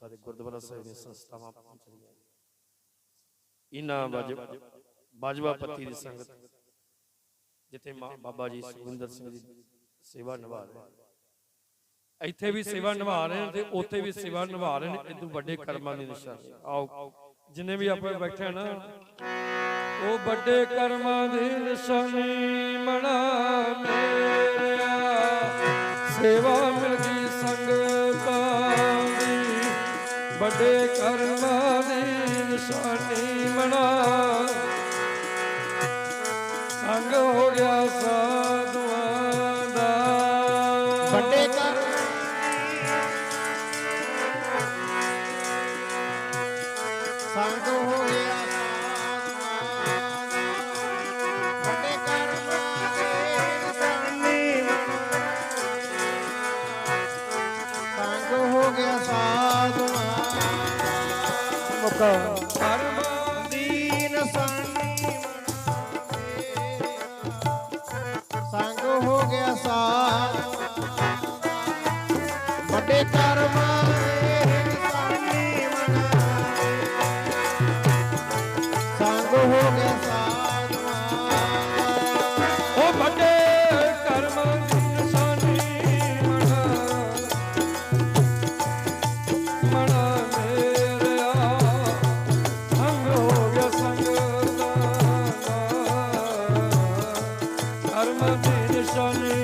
ਸਾਰੇ ਗੁਰਦੁਆਰਾ ਸਾਹਿਬ ਦੀਆਂ ਸੰਸਥਾਵਾਂ ਪਹੁੰਚ ਰਹੀਆਂ ਇਨਾ ਬਾਜਵਾ ਪੱਤੀ ਦੀ ਸੰਗਤ ਜਿੱਥੇ ਮਾਂ ਬਾਬਾ ਜੀ ਸੁਖਿੰਦਰ ਸਿੰਘ ਜੀ ਸੇਵਾ ਨਿਭਾ ਰਹੇ। ਇੱਥੇ ਵੀ ਸੇਵਾ ਨਿਭਾ ਰਹੇ ਨੇ ਤੇ ਉੱਥੇ ਵੀ ਸੇਵਾ ਨਿਭਾ ਰਹੇ ਨੇ। ਇਦੋਂ ਵੱਡੇ ਕਰਮਾਂ ਦੀ ਨਿਸ਼ਾਨੀ। ਆਓ। ਜਿੰਨੇ ਵੀ ਆਪਾਂ ਬੈਠੇ ਆ ਨਾ ਉਹ ਵੱਡੇ ਕਰਮਾਂ ਦੀ ਨਿਸ਼ਾਨੀ ਮਣਾ ਮੇਰਿਆ। ਸੇਵਾ ਵੱਡੇ ਕਰਮਾਂ ਦੀ ਨਿਸ਼ਾਨੀ ਮਣਾ ਸੰਗ ਹੋ ਗਿਆ ਸਾਧੂਆਂ ਦਾ। ਵੱਡੇ ਮੌਕਾ ਕਰਮਾਂ ਦੀ ਨਿਸ਼ਾਨੀ ਸੰਗ ਹੋ ਗਿਆ ਸਾਧ ਵੱਡੇ ਕਰਮਾਂ ਕਰਮਾਂ ਦੀ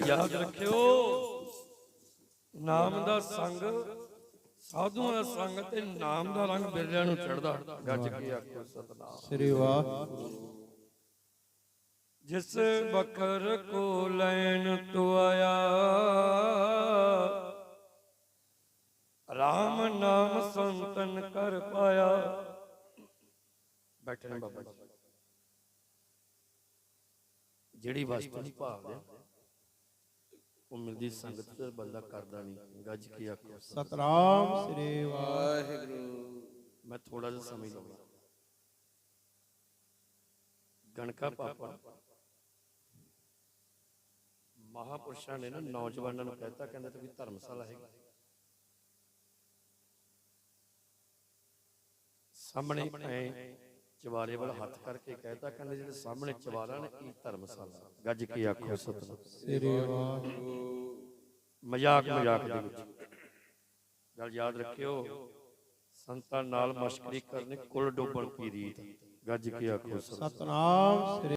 ਗੱਲ ਯਾਦ ਰੱਖਿਓ। ਨਾਮ ਦਾ ਸੰਗ ਸਾਧੂਆਂ ਦਾ ਸੰਗ ਤੇ ਨਾਮ ਦਾ ਰੰਗ ਬਿਰਲਿਆਂ ਨੂੰ ਚੜਦਾ ਗੱਜ ਕੇ ਆਖੋ ਸਤਨਾਮ। ਸ੍ਰੀ ਵਾਹ ਜਿਸ ਬਖਰ ਕੋ ਲੈਣ ਤੋ ਆਇਆ RAM ਨਾਮ ਸੰਤਨ ਕਰ ਪਾਇਆ। ਬੈਠੇ ਨੇ ਬਾਬਾ ਜੀ। ਜਿਹੜੀ ਵਸਤੂ ਨਹੀਂ ਭਾਵਦੇ ਉਹ ਮਿਲਦੀ ਸੰਗਤ ਤੇ ਬੰਦਾ ਕਰਦਾ ਨਹੀਂ। ਗੱਜ ਕੇ ਆਖੋ। ਸਤਨਾਮ ਸ੍ਰੀ ਵਾਹ ਮੈਂ ਥੋੜਾ ਜਿਹਾ ਸਮਝ ਲਵਾਂ। ਗਣਕਾ ਪਾਪਾ। ਮਹਾਪੁਰਸ਼ਾਂ ਨੇ ਨਾ ਨੌਜਵਾਨਾਂ ਨੂੰ ਕਹਿਤਾ ਕਹਿੰਦੇ ਤੇ ਵੀ ਧਰਮਸ਼ਾਲਾ ਹੈਗੀ। ਸਾਹਮਣੇ ਐ ਚਵਾਰੇ ਵੱਲ ਹੱਥ ਕਰਕੇ ਕਹਿਤਾ ਕਹਿੰਦੇ ਜਿਹੜੇ ਸਾਹਮਣੇ ਚਵਾਰਾ ਨੇ ਇਹ ਧਰਮਸ਼ਾਲਾ। ਗੱਜ ਕੇ ਆਖੋ ਸਤਨਾਮ ਸ੍ਰੀ ਵਾਹ ਮਜ਼ਾਕ ਮਜ਼ਾਕ ਦੇ ਵਿੱਚ। ਗੱਲ ਯਾਦ ਰੱਖਿਓ ਸੰਤਾਂ ਨਾਲ ਮਸ਼ਕਰੀ ਕਰਨੀ ਕੁਲ ਡੋਬਣ ਕੀ ਰੀਤ। ਗੱਜ ਕੇ ਆਖੋ ਸਤਿ ਸਤਨਾਮ ਸ੍ਰੀ